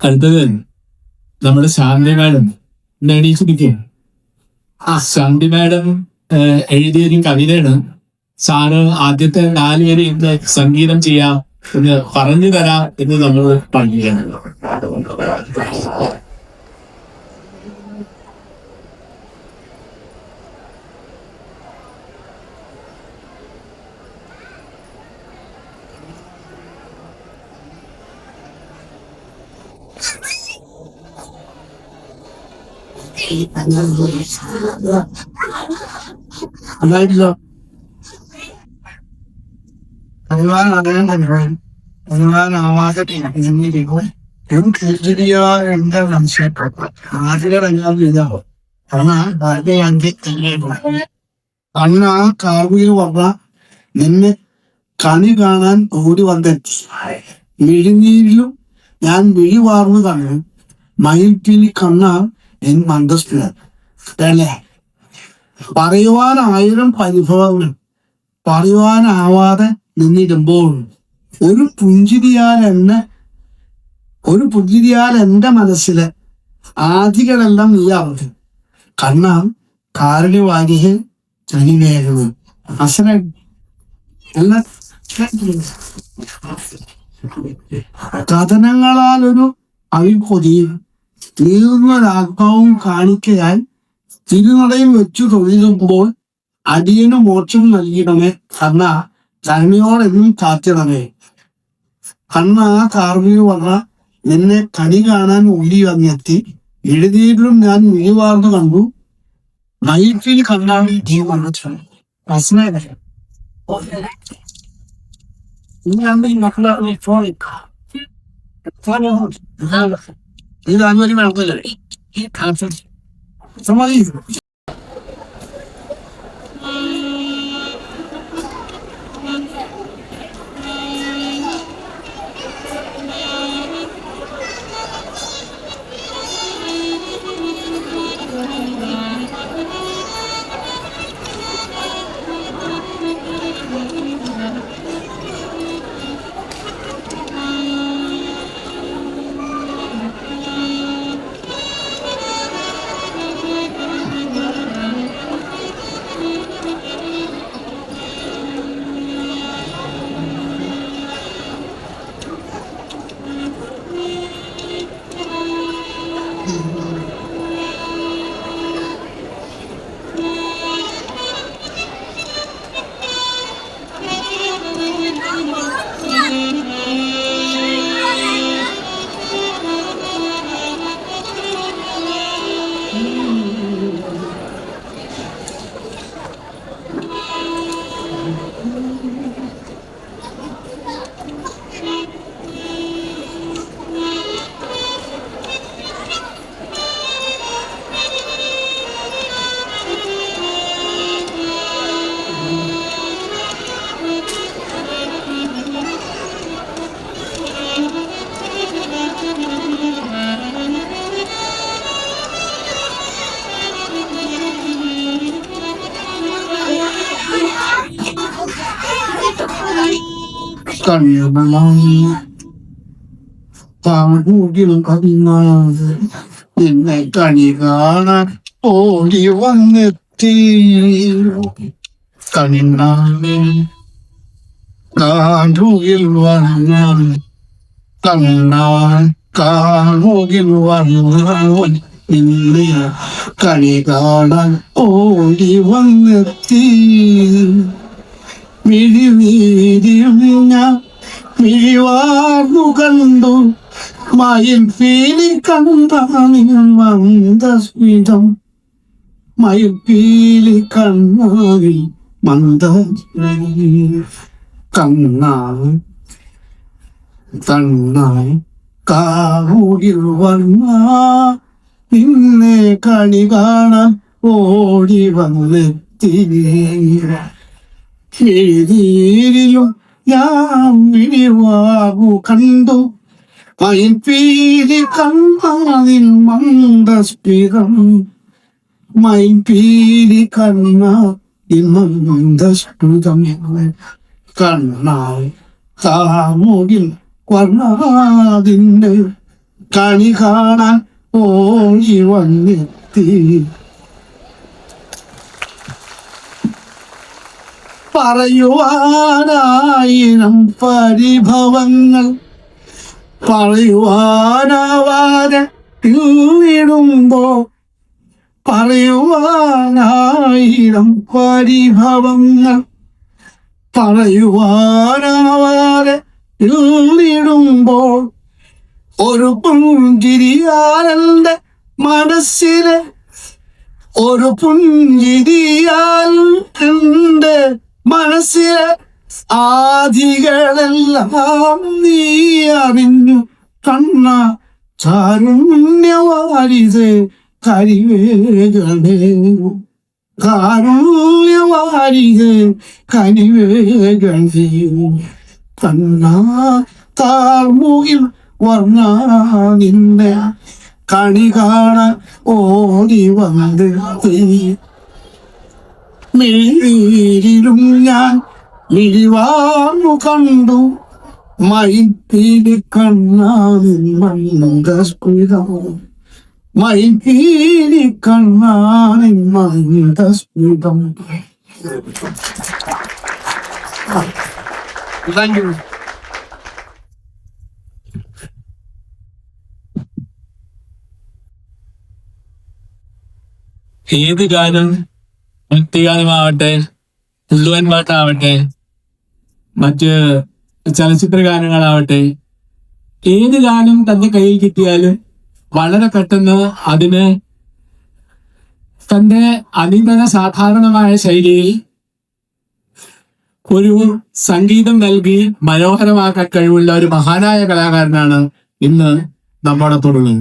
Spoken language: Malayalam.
അടുത്തത് നമ്മുടെ ശാന്തി മാഡം എണീച്ചിരിക്കും ആ. ശാന്തി മാഡം എഴുതിയൊരു കവിതയാണ്. സാറ് ആദ്യത്തെ നാല് വരെ ഇന്ന് സംഗീതം ചെയ്യാം എന്ന് പറഞ്ഞു തരാം എന്ന് നമ്മൾ പറയുകയാണ് അതായിട്ടില്ലോ. എന്താ മനസ്സിലാക്കുക ആദ്യമെല്ലാം ഇതാവും കാരണം ആദ്യം അഞ്ച് അന്ന് ആ കാർവിൽ വന്ന നിന്നെ കണി കാണാൻ ഓടി വന്നെത്തി. മിഴിനീരിലും ഞാൻ മിഴി വാർന്നു കണ്ടു മയിൽപ്പിനി കണ്ണ എൻ മന്ദസ്പിഴ അല്ലേ? പറയുവാൻ പരിഭവങ്ങൾ. പറയുവാനാവാതെ നിന്നിടുമ്പോൾ ഒരു പുഞ്ചിരിയാൽ എന്നെ ഒരു പുഞ്ചിരിയാൽ എന്റെ മനസ്സിലെ ആധികളെല്ലാം നീ അവധി. കണ്ണാം കാരണി വാരിഹ് ചനിവേഗം അസന കഥനങ്ങളാൽ ഒരു അവിക്കൊതിയും നീറുന്നൊരാത്മാവും കാണിക്കയാൽ തിരുനടയും വെച്ചു തൊഴിലുമ്പോൾ അടിയന് മോക്ഷം നൽകിയിടമേ കണ്ണ കരുണയോടെന്നും കാത്തിടമേ കണ്ണ ആ കാർവിൽ വന്ന നിന്നെ കണി കാണാൻ ഓടി വന്നെത്തി. എഴുതിയിട്ടും ഞാൻ മിഴിവാർന്നു കണ്ടു. നൈറ്റിൽ കണ്ണാണ് നീ വന്നിട്ടുണ്ട് മനസ്സിലായില്ലേ? ഇനി ഈ മക്കളെ ഫോൺ ഇത് അനുവരി നടന്നില്ലേ സമ്മതിക്കും കണ്ണണം താങ്കൂകിൽ കണ്ണാത് നിന്നെ കണി കാണാൻ ഓടി വന്നെത്തി. കണ്ണാനെ കാണ്ടുകിൽ വന്നാൽ കണ്ണാൻ കാണ്ടുകിൽ വന്നാൽ നിന്നെ മിഴിവീരിയുന്ന മിഴിവാർന്നു കണ്ടു. മയിൽ പീലി മന്ദസ്മിതം. മയിൽ പീലി കണ്ണാവിൽ മന്ദ കണ്ണാവ് കണ്ണായി കാവൂരിൽ വന്ന നിന്നെ കണി കാണാൻ ഓടി വന്നെത്തി എഴുതിയിലും ഞാൻ വിരിവാകു കണ്ടു. മയിൽപ്പീലി കണ്ണാതിൽ മന്ദസ്പിതം മയിൽപ്പീലി കണ്ണാതിൽ മന്ദസ്പിതം കണ്ണാൽ കാമുകിൽ വർണാതിന്റെ കണി കാണാൻ ഓടി വന്നെത്തി. പറയുവാനായിരം പരിഭവങ്ങൾ. പറയുവാനാവാതെ ഇടുമ്പോ പറയുവാനായിരം പരിഭവങ്ങൾ. പറയുവാനാവാതെ ഇടുമ്പോൾ ഒരു പുഞ്ചിരിയാരന്റെ മനസ്സിലെ ഒരു പുഞ്ചിരിയാൽ എന്റെ മനസ്സിലെ ആദികളെല്ലാം നീ അറിഞ്ഞു. കണ്ണ ചാരുണ്യവാരിത് കരിവേഗണേ കാരുണ്യവാരിത് കരിവേഗണേ കണ്ണ താർമുകിൽ വർണ നിന്നെ കണി കാണ ഓടി വന്ന്. മിഴിയിലും ഞാൻ മിഴിവാർന്നു കണ്ടു. കണ്ണാനിൻ മന്ദസ്മിതം. താങ്ക് യു ഏത് ഗാനം? ഭക്തിഗാനമാവട്ടെ ഉള്ളുവൻ പാട്ടാവട്ടെ മറ്റ് ചലച്ചിത്ര ഗാനങ്ങളാവട്ടെ ഏത് ഗാനം തന്റെ കയ്യിൽ കിട്ടിയാലും വളരെ പെട്ടെന്ന് അതിന് തന്റെ അതിന്തന സാധാരണമായ ശൈലിയിൽ ഒരു സംഗീതം നൽകി മനോഹരമാക്കാൻ കഴിവുള്ള ഒരു മഹാനായ കലാകാരനാണ് ഇന്ന് നമ്മോടൊപ്പമുള്ളത്